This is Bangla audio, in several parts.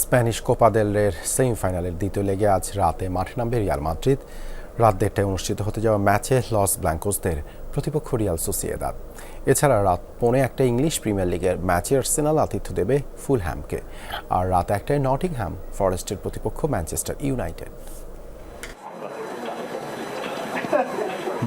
স্প্যানিশ কোপা দেল রের সেমিফাইনালের দ্বিতীয় লেগে আজ রাতে মাঠে নামবে রিয়াল মাদ্রিদ। রাত দেড়টায় অনুষ্ঠিত হতে যাওয়া ম্যাচে লস ব্ল্যাঙ্কোসদের প্রতিপক্ষ রিয়াল সোসিয়েদাদ। এছাড়া রাত পৌনে একটা ইংলিশ প্রিমিয়ার লিগের ম্যাচে আর্সেনাল আতিথ্য দেবে ফুলহ্যামকে। আর রাত একটায় নটিংহ্যাম ফরেস্টের প্রতিপক্ষ ম্যানচেস্টার ইউনাইটেড।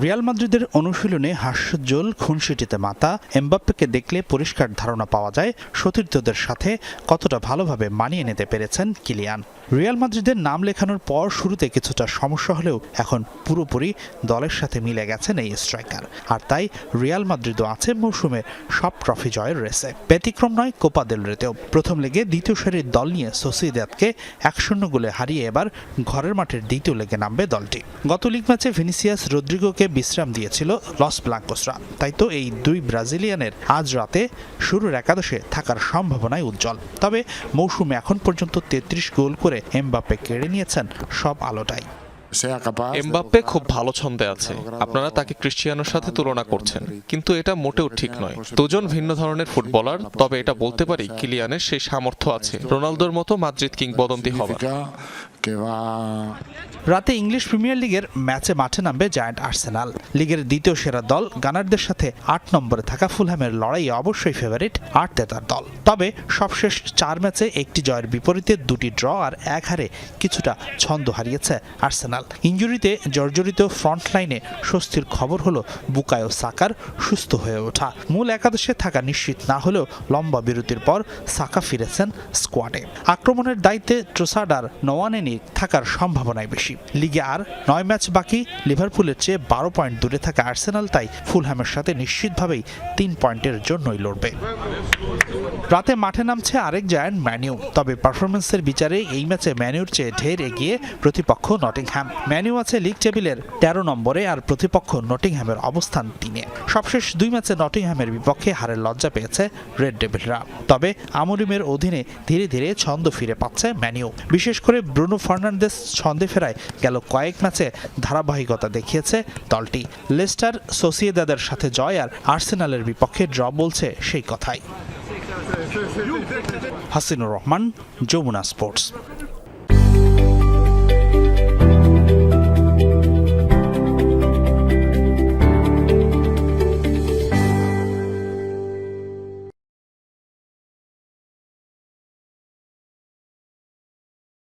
রিয়াল মাদ্রিদের অনুশীলনে হাস্যজ্জ্বল খুনশিটিতে মাতা এমবাপ্পেকে দেখলে পরিষ্কার ধারণা পাওয়া যায় সতীর্থদের সাথে কতটা ভালোভাবে মানিয়ে নিতে পেরেছেন কিলিয়ান। রিয়াল মাদ্রিদের নাম লেখানোর পর শুরুতে কিছুটা সমস্যা হলেও এখন পুরোপুরি দলের সাথে মিলে গেছেন এই স্ট্রাইকার। আর তাই রিয়াল মাদ্রিদও আছে মৌসুমে সব ট্রফি জয়ের রেসে। ব্যতিক্রম নয়, কোপা দেল রেতেও প্রথম লেগে দ্বিতীয় সারির দল নিয়ে সোসিদাদকে এক শূন্য গোলে হারিয়ে এবার ঘরের মাঠের দ্বিতীয় লেগে নামবে দলটি। গত লিগ ম্যাচে ভিনিসিয়াস রদ্রিগোকে বিশ্রাম দিয়েছিল লস ব্লাঙ্কোসরা। তাই তো এই দুই ব্রাজিলিয়ানের আজ রাতে শুরুর একাদশে থাকার সম্ভাবনাই উজ্জ্বল। তবে মৌসুমে এখন পর্যন্ত তেত্রিশ গোল করে এমবাপ্পে কেড়ে নিয়েছেন সব আলোটাই। এমবাপ্পে খুব ভালো ছন্দে আছে। আপনারা তাকে ক্রিশ্চিয়ানোর সাথে তুলনা করছেন। কিন্তু এটা মোটেও ঠিক নয়। দুজন ভিন্ন ধরনের ফুটবলার তবে এটা বলতে পারি কিলিয়ানের সেই সামর্থ্য আছে। রোনালদোর মতো মাদ্রিদ কিংবদন্তি হবার রাতে ইংলিশ প্রিমিয়ার লিগের ম্যাচে মাঠে নামবে জায়ান্ট আর্সেনাল। লিগের দ্বিতীয় সেরা দল গানারদের সাথে আট নম্বরে থাকা ফুলহ্যামের লড়াইয়ে অবশ্যই ফেভারিট আর্টেতার দল। তবে সবশেষ চার ম্যাচে একটি জয়ের বিপরীতে দুটি ড্র আর এক হারে কিছুটা ছন্দ হারিয়েছে আর্সেনাল। ইঞ্জুরিতে জর্জরিত ফ্রন্ট লাইনে স্বস্তির খবর হলো বুকায়ো সাকার সুস্থ হয়ে ওঠা। মূল একাদশে থাকা নিশ্চিত না হলেও লম্বা বিরতির পর সাকা ফিরেছেন স্কোয়াডে। আক্রমণের দায়িত্বে ট্রোসাডার নোয়ানেনি থাকার সম্ভাবনাই বেশি। লিগে আর নয় ম্যাচ বাকি, লিভারপুলের চেয়ে বারো পয়েন্ট দূরে থাকা আর্সেনাল তাই ফুলহ্যামের সাথে নিশ্চিতভাবেই তিন পয়েন্টের জন্যই লড়বে। রাতে মাঠে নামছে আরেক জায়ান্ট ম্যানিউ তবে পারফরমেন্সের বিচারে এই ম্যাচে ম্যানিউর চেয়ে ঢের এগিয়ে প্রতিপক্ষ নটিংহ্যাম। ম্যানিউ আছে লিগ টেবিলের তেরো নম্বরে আর প্রতিপক্ষ নটিংহ্যামের অবস্থান তিনে। সবশেষ দুই ম্যাচে নটিংহ্যামের বিপক্ষে হারের লজ্জা পেয়েছে রেড ডেভিলরা। তবে আমরিমের অধীনে ধীরে ধীরে ছন্দ ফিরে পাচ্ছে ম্যানিউ বিশেষ করে ব্রুনো ফার্নান্দেস ছন্দে ফেরায় গেল কয়েক ম্যাচে ধারাবাহিকতা দেখিয়েছে দলটি। লেস্টার সোসিয়েদাদের সাথে জয় আর আর্সেনালের বিপক্ষে ড্র বলছে সেই কথাই। হাসিনুর রহমান, যমুনা স্পোর্টস।